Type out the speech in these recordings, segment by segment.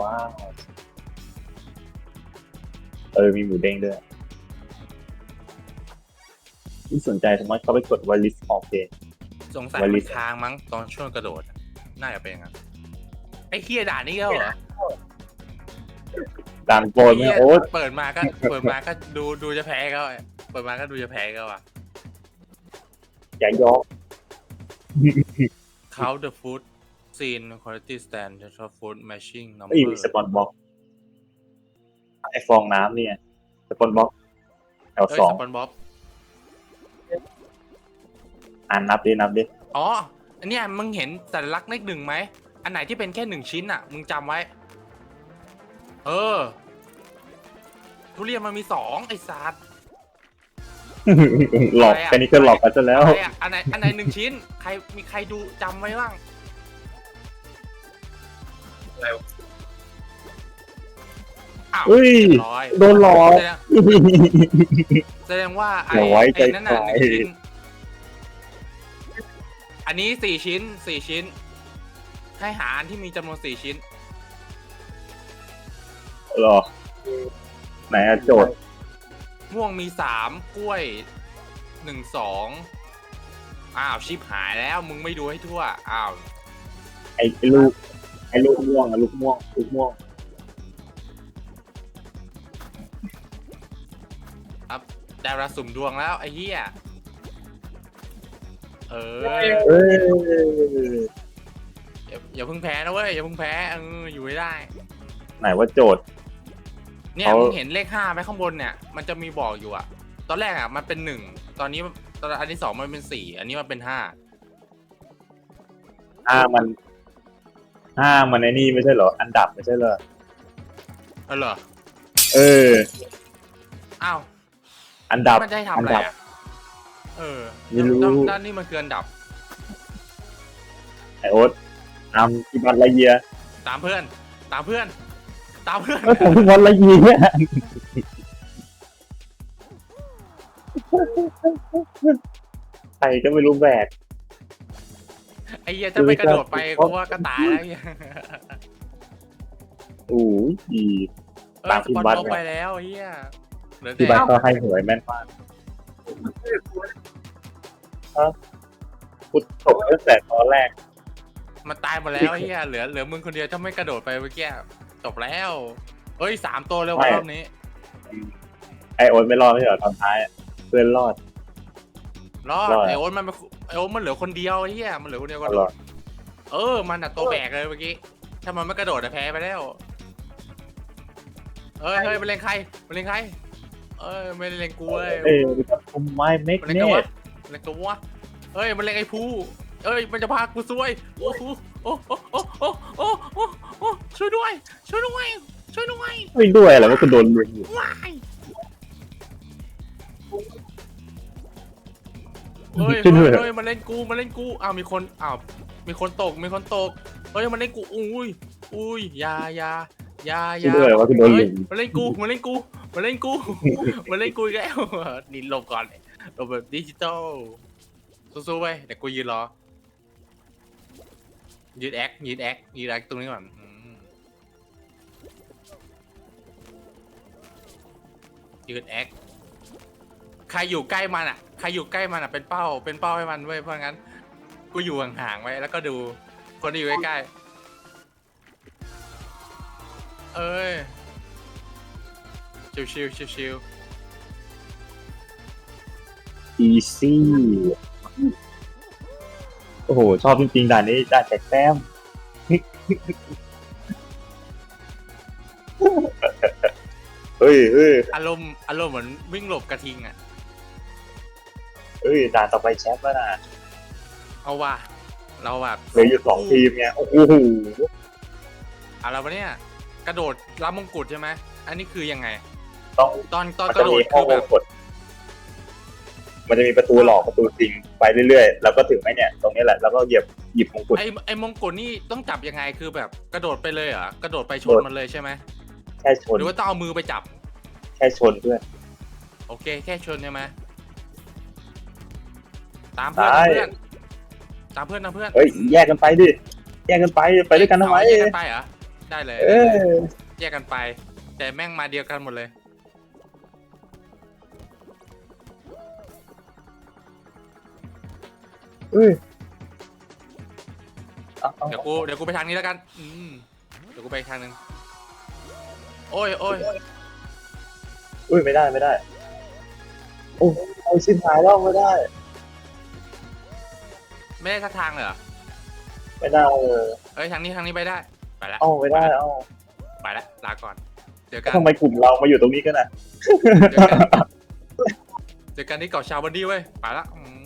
ว้าวเออมีหมูเด้งด้วยที่สนใจสามารถเข้าไปกดวอลลิสออฟเพจสงสัยไวริมันส ค้างมั้งตอนช่วงกระโดดอะน่าจะเป็นอย่างนั้นไอ้เฮียด่านนี้ก็เหรอด่านโปรยไหมไเหี้ยโอ๊ตเปิดมาก็เปิดมาก็ดูดูจะแพ้ก็เปิดมาก็ดูจะแพ้ก็ว่ะอย่ายอก Count the food scene quality stand total food matching เอ้ย number มีสปอนบ็อกไอฟองน้ำเนี่ยสปอนบ็อกแถวเอ้ยสองสปอนบ๊อบอ่านนับดินับดิอ๋อ อันเนี้ยมึงเห็นสัญลักษณ์เลขหนึ่งไหม อันไหนที่เป็นแค่หนึ่งชิ้นอะ มึงจำไว้ เออ ทุเรียนมันมีสองไอ้สัตว์หลอกอะไรอะแค่นี้ก็หลอกกันซะแล้วอะไรอะอันไหนอันไหนหนึ่งชิ้น ใครมีใครดูจำไว้บ้าง อ้าวเฮ้ยเรียบร้อยโดนหลอก แสดงแสดงว่าไอ้อย่าไว้ใจ ไอ้นั่นน่ะหใครนึ่งชิ้นอันนี้สี่ชิ้นสี่ชิ้น ให้หาอันที่มีจำนวนสี่ชิ้น หรอ ไหนอะโจทย์ ม่วงมีสามกล้วยหนึ่งสองอ้าวชิปหายแล้วมึงไม่ดูให้ทั่วอ้าวไอ้ไอ้ลูก ไอ้ลูกม่วงอะลูกม่วงลูกม่วงครับดาราสุ่มดวงแล้วไอ้เหี้ยเออเอ้ยอย่าอย่าเพิ่งแพ้นะเว้ยอย่าเพิ่งแพ้เอออยู่ไม่ได้ ไหนว่าโจทย์ เนี่ยเขามึ มึงเห็นเลขห้าไหมข้างบนเนี่ยมันจะมีบอกอยู่อะตอนแรกอะมันเป็นหนึ่งตอนนี้ตอนอันที่สองมันเป็นสี่อันนี้มันเป็นห้าห้ามัน ห้ามันไอ้นี่ไม่ใช่เหรอ อันดับไม่ใช่เหรอ เออเหรอ เออ อ้าว อันดับมันจะให้ทำอะไรอันดับ อะเออไม่รู้ด้านด้านนี้มันคืออันดับ ไอโอ๊ตตามอีบัตละเยียตามเพื่อน ตามเพื่อน ตามเพื่อนเออผมอีบัตละเยียใครก็ไม่รู้แบกไอ้ เหี้ยจะไปกระโดดไปกูว่าก็ตายแล้วไอ้เหี้ยโอ้ยอี เออตามสที่ปอนบัตบล็อกไงไปแล้วไอ้เหี้ยเหลือที่แต่บัตก็ให้หวยแม่นมากฮะกูตกตั้งแต่ตอนแรก มันตายหมดแล้วไอ้เหี้ยเหลือเหลือมึงคนเดียวถ้าไม่กระโดดไปเมื่อกี้จบแล้วเอ้ยสามตัวแล้วไม่ รอบนี้ ไอโอ๊ตไม่รอดไม่ใช่เหรอตอนท้ายอะเพื่อนรอด รอดรอด ไอโอ๊ตมันเป็ นไอโอ๊ตมันเหลือคนเดียวไอ้เหี้ยมันเหลือคนเดียวก็รอดเออ มันอะตัวแบกเลยเมื่อกี้ ถ้ามันไม่กระโดดอะแพ้ไปแล้ว เอ้ยเฮ้ยมันเล็งใครมันเล็งใคร เอ้ยไม่ได้เล็งกูเว้ยเอ้ยทำไมเมกมันเล็งเนตัวตวะมันเล็งตัววะเอ้ยมันเล็งไอ้ผู้เอ้ยมันจะพากูซวย โอ้โหโอ้โหโอ้โหโอ้โหโอ้โหโอ้โหช่วยด้วย ช่วยด้วย ช่วยด้วยไม่ด้วยอะไรว่ากูโดนลุยอยู่ว้าย เฮ้ยช่วยด้วยเฮ้ยเฮ้ยมันเล่นกูมันเล่นกูอ้าวมีคนอ้าวมีคนตกมีคนตกเฮ้ยมันเล่นกูอุ้ยอุ้ยอยาอยาอยาอช่วยยาด้วยว่ากูโดนลุเฮ้ยยมันเล่นกูมันเล่นกูมันเล่นกูมันเล่นกูอีกแล้วนี่หลบก่อนหลบแบบดิจิตอลสู้ๆไปเดี๋ยวกูยืนรอยืนแอคยืนแอคยืนแอคตรงนี้ก่อนอืมยืนแอค ใครอยู่ใกล้มันอะ ใครอยู่ใกล้มันอะเป็นเป้า เป็นเป้าให้มันเว้ย เพราะงั้น กูอยู่ห่างๆไว้แล้วก็ดู คนที่อยู่ใกล้ๆเอ้ย ชิวๆชิวอีซี่โอ้โห ชอบจริงๆด่านนี้ด่านแจกแต้ม เฮ้ยเฮ้ยๆอารมณ์อารมณ์เหมือนวิ่งหลบกระทิงอะเฮ้ยด่านต่อไปแชมป์แล้วนะเอาว่ะเราแบบเหลืออยู่สองทีมไงโอ้โหอะไรวะเนี่ยกระโดดรับมงกุฎใช่ไหมอันนี้คือยังไง ต้องตอนตอนมันกจะระโดมีดห้อคืงอแบบกดมันจะมีประตูหลอกประตูจริงไปเรื่อยๆ แล้วก็ถึงไหมเนี่ย ตรงนี้แหละแล้วก็เหยียบหยิบมงกุฎไอ้ไอ้มงกุฎนี่ต้องจับยังไงคือแบบกระโดดไปเลยเหรอกระโดดไปชนโดดมันเลยใช่ไหมแค่ชนหรือว่าต้องเอามือไปจับ แค่ชนเพื่อนโอเค แค่ชนใช่ไหม ตามเพื่อนตายตามเพื่อนตามเพื่อนตามเพื่อนเฮ้ยแยกกันไปดิแยกกันไปไปด้วยกันทำไมเอาแยกกันไปเหรอได้เลยเออแยกกันไป แต่แม่งมาเดียวกันหมดเลย เอ้ยเอาเอาเดี๋ยวกูเดี๋ยวกูไปทางนี้แล้วกันอืมเดี๋ยวกูไปอีกทางหนึ่งโอ้ยโอ้ยอุ้ยไม่ได้ไม่ได้ โอ้เอาชิ้นหายแล้วไม่ได้ ไม่ได้ทักทางเลยเหรอไม่ได้เออเอ้ยทางนี้ทางนี้ไปได้ ไปละเอาไม่ได้เอาไปละลาก่อน เจอกัน ทำไมกลุ่มเรามาอยู่ตรงนี้กันอะ เจอกัน เจอกันที่เกาะชาวบันดี้เว้ย ไปละอืม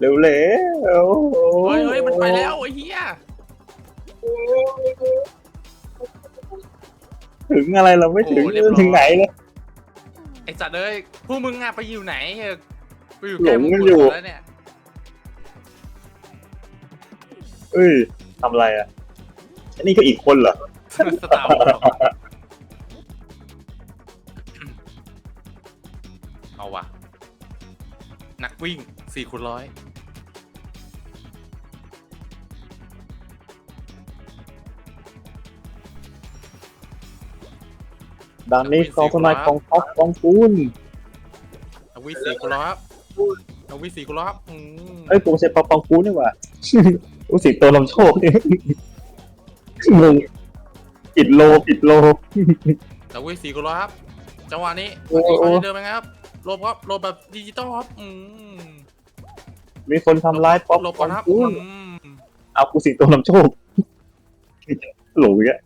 เร็วๆเร็วเฮ้ยเฮ้ยมันไปแล้วไอ้เหี้ย ถึงอะไรเราไม่ถึงถึงไหนเลยไอ้สัตว์เอ้ยพวกมึงอะไปอยู่ไหนเออ ไปอยู่หลงใกล้มงกันกุอยู่ฎแล้วเนี่ยเอ้ยทำอะไรอะอันนี้ก็อีกคนเหรอสตาร์วอร์เอาว่ะ นักวิ่งสี่คูณร้อยดังนี้กองทนายของท็อปกองคูณนักวิ่งสี่คูณร้อยครับ นักวิ่งสี่คูณร้อยครับอืมเอ้ยผมเซปกองคูณนี่หว่ารู้สิโตลำโชคนี่งงปิดโลปิดโลนักวิ่งสี่คูณร้อยครับจังหวะนี้โอ้โหเขาจะเดินไปไงครับโลบครับโลบแบบดิจิตอลครับอืมมีคนทำร้ายป๊อปโลบกก่ออนงครับคูณอืมเอากูสิโตลำโชคหลูอีกอะ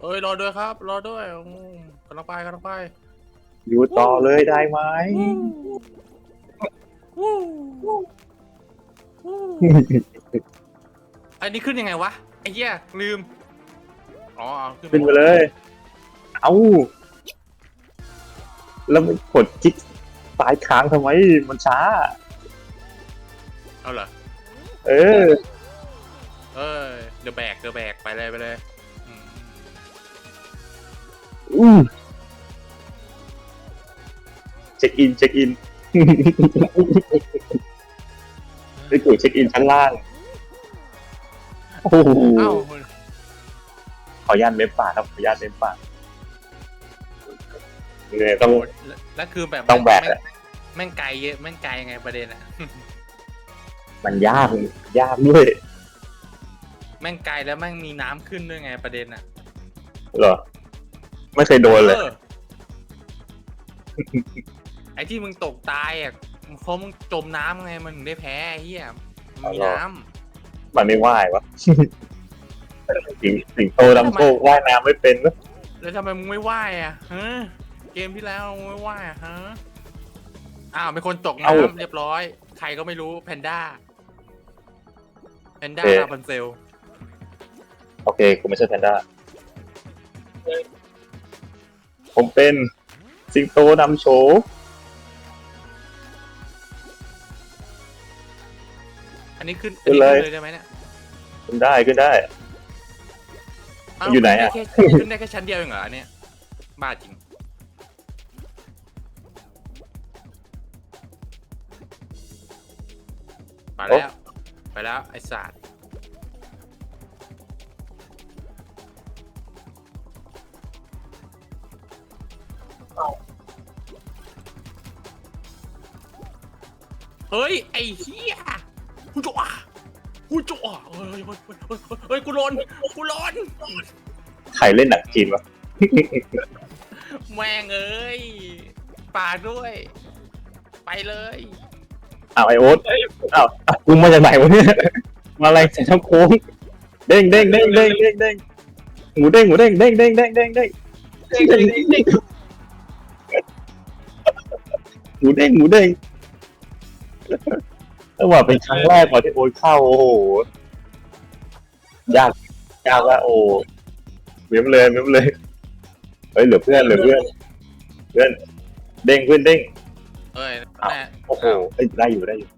เอ้ยรอด้วยครับ รอด้วยอืมกำลังไปกำลังไป อยู่ต่อเลยได้ไหมวู้วู้อันนี้ขึ้นยังไงวะไอ้เหี้ยลืม อ๋อเอาขึ้นขึ้นไปเลย เอาแล้วไม่กดจิ๊กปลายค้างทำไมมันช้า เอาเหรอ เออ เอ้ยเดอะแบกเดอะแบกไปเลยไปเลย อืมอู้เช็คอินเช็คอินไปกดเช็คอินชั้นล่าง โอ้โหเอ้าขออนุญาตเว็บป่ากครับขออนุญาตเว็บป่ากเนี่ยต้อง แล้วคือแบบต้องแบกอะ แม่งไกลเยอะแม่งไกลยังไงประเด็นอะมันยากยากด้วย แม่งไกลแล้วแม่งมีน้ำขึ้นด้วยไงประเด็นอะเหรอ ไม่เคยโดนเลย ออ ไอ้ที่มึงตกตายอะเพราะมึงจมน้ำไงมันถึงได้แพ้ไอ้เหี้ยมันมีอ๋อเหรอน้ำมันไม่ว่ายวะ สิงสิงโตดำโชคว่ายน้ำไม่เป็นวะแล้วทำไมมึงไม่ไหว้อะฮะเกมที่แล้วมึงไม่ไหว้อะฮะอ้าวเป็นคนตกน้ำเรียบร้อย ใครก็ไม่รู้แพนด้าแพนด้าราพันเซลโอเคกูไม่ใช่แพนด้าผมเป็นสิงโตนำโชว์ นนี้ขึ้นอันนี้ขึ้นเลยได้ไหมเนี่ยขึ้นได้ขึ้นได้าวอยู่ไหนอะ ขึ้ด้แค่ขึ้นได้แค่ชั้นเดียวเองเหรออันเนี่ยบ้าจริง ไปแล้ว ไปแล้ว ไอ้สัตว์เฮ้ย ไอ้เหี้ย กูจ่อกูจ่อเฮ้ยยเฮ้ยเฮ้ยกูร้อนกูร้อนใครเล่นหนังจีนวะแม่งเอ้ยป่าด้วย ไปเลยอ้าวไอโอ๊ตอ้าวกูมาจากไหนวะเนี่ยมาอะไรใส่ช่องโค้งเด้งเด้งเด้งเด้งเด้งเด้งหมูเด้งหมูเด้งเด้งเด้งเด้งเด้งเด้งหมูเด้งหมูเด้ง ต้องว่าเป็นครั้งแรกก่อนที่โอ๊ตเข้าโอ้โหยากยากละโอ้เม้มเลยเม้มเลยเฮ้ยเหลือเพื่อนเหลือเพื่อนเพื่อนเด้งเพื่อนเด้งเอ้ยอ้าวแม่โอ้โหเอ้ยได้อยู่ได้อยู่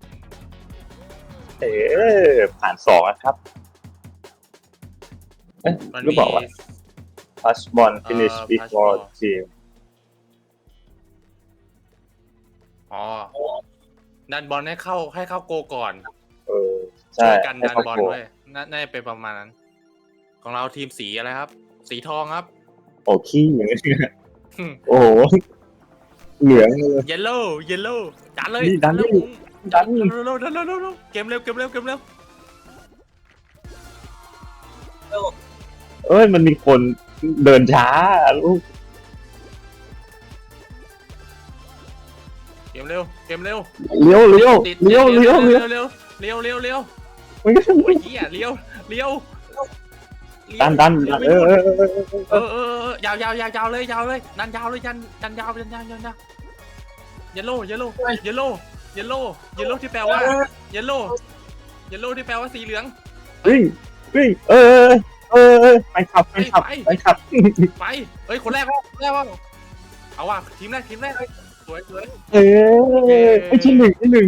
เอ๊ะผ่านสองอะครับเอ๊ะมันหรือมีเปล่าวะ pass ball finish เอ่อ before pass ball team อ๋อ ดันบอลให้เข้าให้เข้าโกก่อนเออใช่ช่วยกันให้ดันครอบบอลครัวด้วยน่าน่าจะเป็นประมาณนั้น ของเราทีมสีอะไรครับ สีทองครับ โอ้ขี้อย่างเงี้ยโอ้โหเหลืองเลย เยลโล่เยลโล่ดันเลยนี่ดันเร็วดิดันเร็วเร็วเร็วเร็วเร็วเร็วเกมเร็วเกมเร็วเกมเร็วเอ้ยมันมีคนเดินช้าลูก กมเร็วเกมเร็วเลี้ยวเลี้ยวติดเลี้ยวเลี้ยวเลี้เลี้ยยววเลี้ยวเลี้ยวเลี้ยวเลี้ยวมันก็โอ้ยเหี้ยเลี้ยวเลี้ยวเลี้ยวดันดันดันเออเออเออเออเออเออเออยาวยาวยาวยาวเลยยาวเลยดันยาวเลยยันดันยาวยันยาวยาวยาวเยลโล่เยลโล่เยลโล่เยลโล่เยลโล่ที่แปลว่าเยลโล่เยลโล่ที่แปลว่าสีเหลืองวิ่งวิ่งเออเออเออเออไปขับไปขับไปขับไปเฮ้ยคนแรกว่าคนแรกว่าเอาว่ะทีมแรกทีมแรก สวยสวยเออไอที่หนึ่งที่หนึ่ง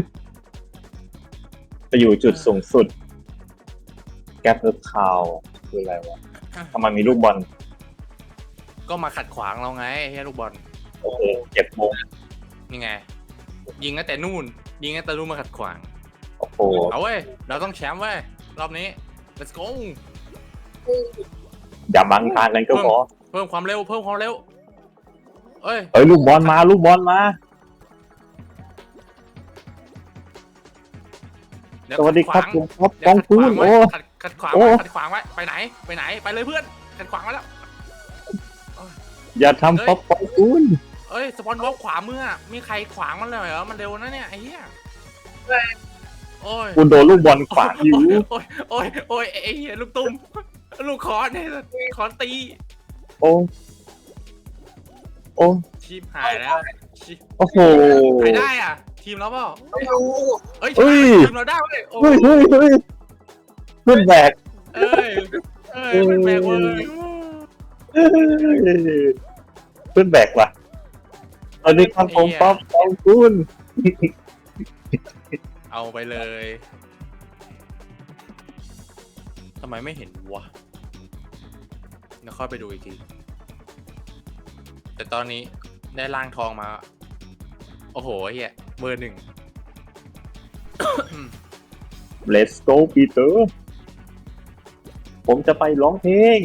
ไปอยู่จุดสูงสุด แกปเพิร์คาวคืออะไรวะทำไมมีลูกบอลก็มาขัดขวางเราไงเฮียลูกบอลโอ้โหเจ็ดโมงนี่ไง ยิงตั้งแต่นู่น ยิงตั้งแต่นู่นมาขัดขวาง โอ้โหเอาเว้ย เราต้องแชมป์เว้ย รอบนี้ let's go อย่าบังทางกันก็พอ เพิ่มความเร็ว เพิ่มความเร็วเอ้ย เอ้ยลูกบอลมาลูกบอลมา เดี๋ยวสวัสดีครับขัผมครับขวางปองเดี๋ยวปืนขัดขวางโอ้ไว้ขัดขัดขวางไว้โอ้ ขัดขวางไว้ไปไหนไปไหน ไปไหน ไปเลยเพื่อน ขัดขวางไว้แล้ว อย่าทำป๊อปปองปืนเอ้ย สปอนบล็อกขวามืออะมีใครขวางมันเลยเหรอ มันเร็วนะเนี่ยไอ้เหี้ยโอ้ย คุณโดนลูกบอลขวางอยู่โอ้ยโอ้ยโอ้ยไอ้เหี้ยลูกตุ้ม ลูกคอนเนี่ยคอนตี โอ้ โอ้ชีพหายแล้วชิโอ้โหใครได้อะ ทีมเราเปล่าไม่รู้เอ้ยเอ้ย ทีมเราได้เว้ยโอ้เฮ้ยเฮ้ยเฮ้ยเพื่อนแบกเอ้ยเอ้ยมันแบกเว้ยเฮ้ยเพื่อนแบกว่ะสวัสดีครับผมป๊อปปองปืนเอาไปเลยทำไมไม่เห็นวะเดี๋ยวค่อยไปดูอีกที แต่ตอนนี้ได้ล่างทองมา โอ้โหเฮียเบอร์หนึ่งเลสโกปีเตอร์ผมจะไปร้องเพลง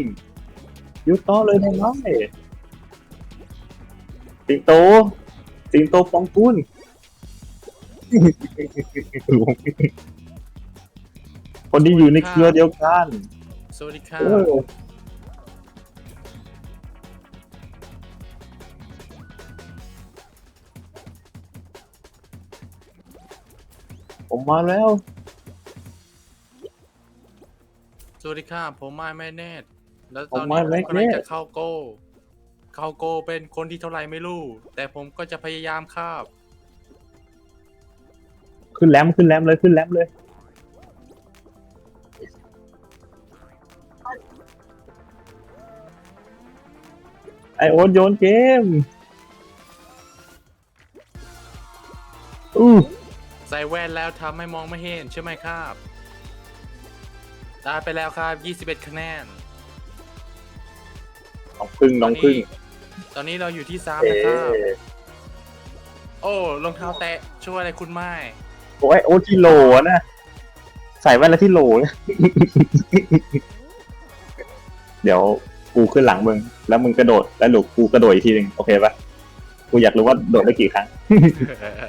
หยุดต่อเลยได้ไหมสิงโต สิงโตปองกุลคนที่อยู่ในเครือเดียวกัน สวัสดีครัเอบ ผมมาแล้ว สวัสดีครับผมไม้แม่เนตแล้วตอนผมไม้นี้ผมแม่กำลังเนตจะเข้าโก้ เข้าโก้เป็นคนที่เท่าไหร่ไม่รู้ แต่ผมก็จะพยายามคาบขึ้นแรมขึ้นแรมเลยขึ้นแรมเลย ไอโอนโยนเกม อู้ใส่ แว่นแล้วทำให้มองไม่เห็นใช่ไหมครับได้ไปแล้วครับ 21 คะแนน น้องพึ่งน้องพึ่งตอนนี้เราอยู่ที่3เอ๊นะครับะโอ้รองเท้าแตะช่วยอะไรคุณไม่โอ้ยโอ้ที่โหลอะนะใส่แว่นแล้วที่โหลนะ เดี๋ยวกูขึ้นหลังมึง แล้วมึงกระโดดแล้วหนูกูกระโดดอีกทีหนึ่งโอเคปะกูอยากรู้ว่าโดดได้กี่ครั้งไอ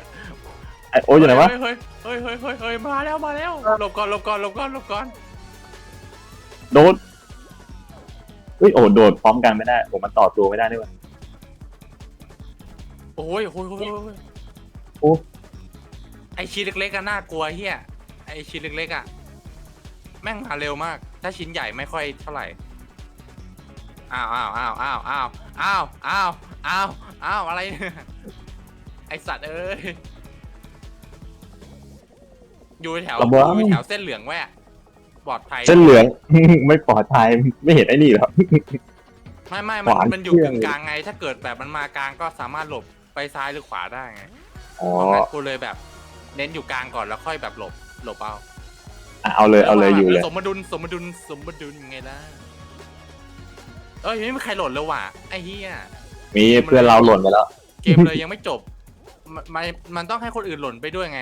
โอ๊ตอยู่ไหนวะเฮ้ยเฮ้ยเฮ้ยเฮ้ยเฮ้ยมาแล้วมาแล้วหลบก่อนหลบก่อนหลบก่อนหลบก่อนโดดเฮ้ยโอ้โดดพร้อมกันไม่ได้ผมมันต่อตัวไม่ได้ด้วยวะโอ้ยโอ้ยโอ้ยโอ้ยโอ้ไอชิ้นเล็กๆอะน่ากลัวเฮียไอชิ้นเล็กๆอะแม่งมาเร็วมาก ถ้าชิ้นใหญ่ไม่ค่อยเท่าไหร่อ้าวอ้าวอ้าวอ้าวอ้าวอ้าวอ้าวอ้าวอ้าวอะไรเนี่ยไอสัตว์เอ้ย อยู่แถวระวัง อยู่แถวเส้นเหลืองแว่ปลอดภัยเส้นเหลือง ไม่ปลอดภัยไม่เห็นไอ้นี่หรอ ไม่ไม่ขมันวานมันอยู่เครื่กึ่องงกลางไง ถ้าเกิดแบบมันมากลางก็สามารถหลบไปซ้ายหรือขวาได้ไงอ๋อเพราะงั้นกูเลยแบบ เน้นอยู่กลางก่อนแล้วค่อยแบบหลบหลบเอาอะเอาเลยเอาเลยอยู่เลย สมดุลสมดุลสมดุลไงล่ะเอ้ยไม่มีใครหล่นเลยว่ะไอ้เหี้ย มีเพื่อนเราหล่นไปแล้ว เกมเลยยังไม่จบ มันมันมันต้องให้คนอื่นหล่นไปด้วยไง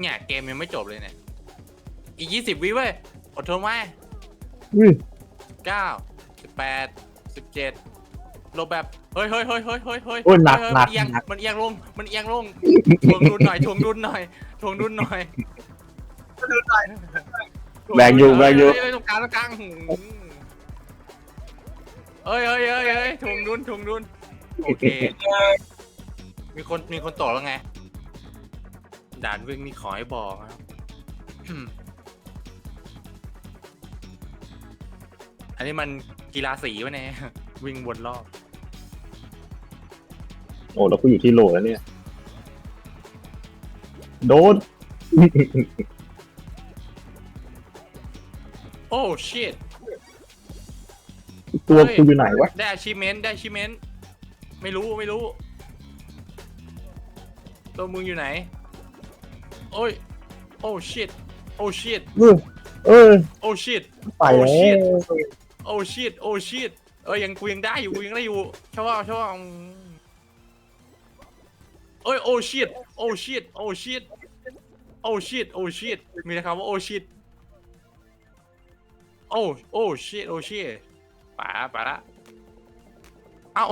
เนี่ยเกมยังไม่จบเลยเนี่ย อีกยี่สิบวิเว้ย อดทนไว้อุ้ยเก้าสิบแปดสิบเจ็ดลบแบบ เฮ้ยเฮ้ยเฮ้ยเฮ้ยเฮ้ยเฮ้ยโอ้ยหนักเฮ้ยหนัก มันเอียงหนักมันเอียงลง มันเอียงลงทวงดุลหน่อยทวงดุลหน่อยทวงดุลหน่อยแบงอยู่แบงอยู่ เฮ้ยตรงกลางตรงกลางหืมเฮ้ยเฮ้ยเฮ้ยเฮ้ยทวงดุลทวงดุลโอเค มีคนมีคนตกแล้วไง ด่านวิ่งนี่ขอให้บอกนะครับ อันนี้มันกีฬาสีวะเนี่ย วิ่งวนรอบ โอ้เราก็อยู่ที่โหลแล้วเนี่ย โดน โอ้ชิตตัวกูอยู่ไหนวะ ได้ achievement ได้ achievement ไม่รู้ไม่รู้ ตัวมึงอยู่ไหน โอ้ย โอ้ชิตโอ้ชิตเออเออโอ้ชิตไปแล้ว shit โอ้ชิตโอ้ชิตเอ้ยยังกูยังได้อยู่กูยังได้อยู่ชอบชอบอืมเอ้ยโอ้ชิตโอ้ชิตโอ้ชิตโอ้ชิตโอ้ชิตมีแต่คำว่าโอ้ชิตโอ้โอ้ชิตโอ้ชิตป่าป่าละเอ้า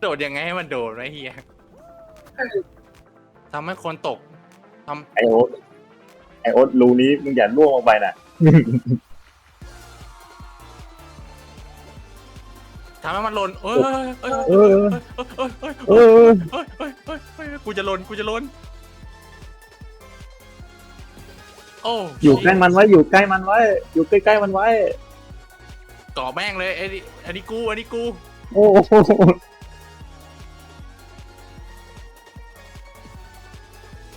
โดดยังไงให้มันโดดไว้เฮียทำให้คนตก ทไอโอ๊ตไอโอ๊ตรูนี้มึงอย่าล่วงลงไปนะำทำให้มันหล่นเอ้ยเอ้ยเอเอ้ยอเอ้ยเอ้ยเออเฮ้ยเฮ้ยเฮ้ยเฮ้ยกูจะลนกูจะลนโอ้อยู่ใกล้มันไว้ อยู่ใกล้มันไว้ อยู่ใกล้ๆมันไว้ ก่อแม่งเลยไอ้นี่อันนี้กูอันนี้กู โอ้โห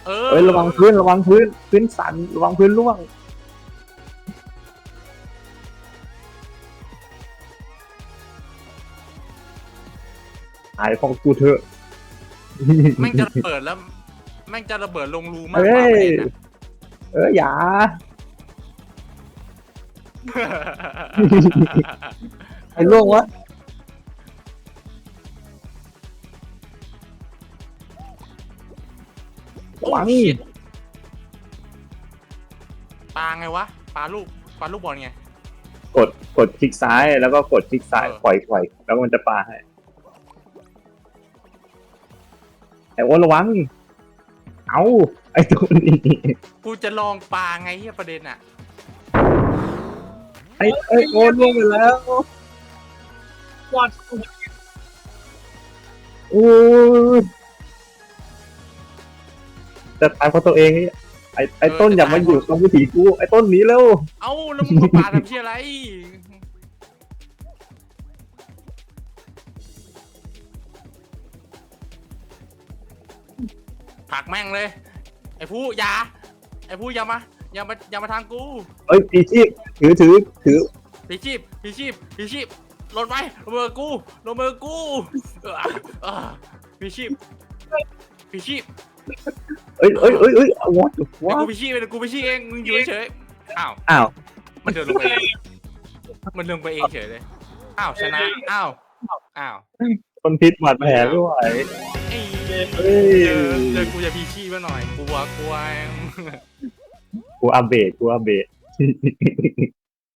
เออเฮ้ยระวังพื้นระวังพื้นพื้นสั่นระวังพื้นร่วงหายของกูเถอะแม่งจะระเบิดแล้ว แม่งจะระเบิดลงรูมากเฮ้กว่าประยเด็นอะเอออย่า ไอ้ร่วงวะ โอ้หวังชิตปลาไงวะปลาลูกปลาลูกบอลไง กดกดคลิกซ้ายแล้วก็กดคลิกซ้ายเออ ปล่อยปล่อยแล้วมันจะปาให้ไอ้โอ้ระวัง เอาไอ้ตัวนี้กูจะลองปลาไงเฮียประเด็นอะไอ้ไอ้โอ้ล่วงไปแล้ววัดโอ้ย จะตายเพราะตัวเองนี่ไอ้ไอ้ต้นอย่ามาอยู่ตรงวิถีกูไอ้ต้นหนีเร็วเอ้าแล้วมึงมาปลาทำเชี่ยอะไร ผลักแม่งเลย ไอ้ผู้อยา ไอ้ผู้อย่ามาอย่ามาอย่ามาทางกูเอ้ยปีชีพถือถือถือพีชีพพีชีพพีชีพหล่นไปลงมือกูลงมือกูเออเออพีชีพพีชีพ เอ้ยเอ้ยเอ้ยเอ้ยเอาวอตเดี๋ยววะกูพีชีพเดี๋ยวกูพีชีพเองมึงอยู่เฉยๆอ้าวอ้าว มันเดินลงไปเองมันลงไปเองเฉยเลยอ้าวชนะอ้าวอ้าวคนพิษบาดแผลไม่ไหวไอ้เอ้ยเจอเจอกูจะพีชีพมาหน่อยกลัวกลัว กูอัปเดตกูอัปเดต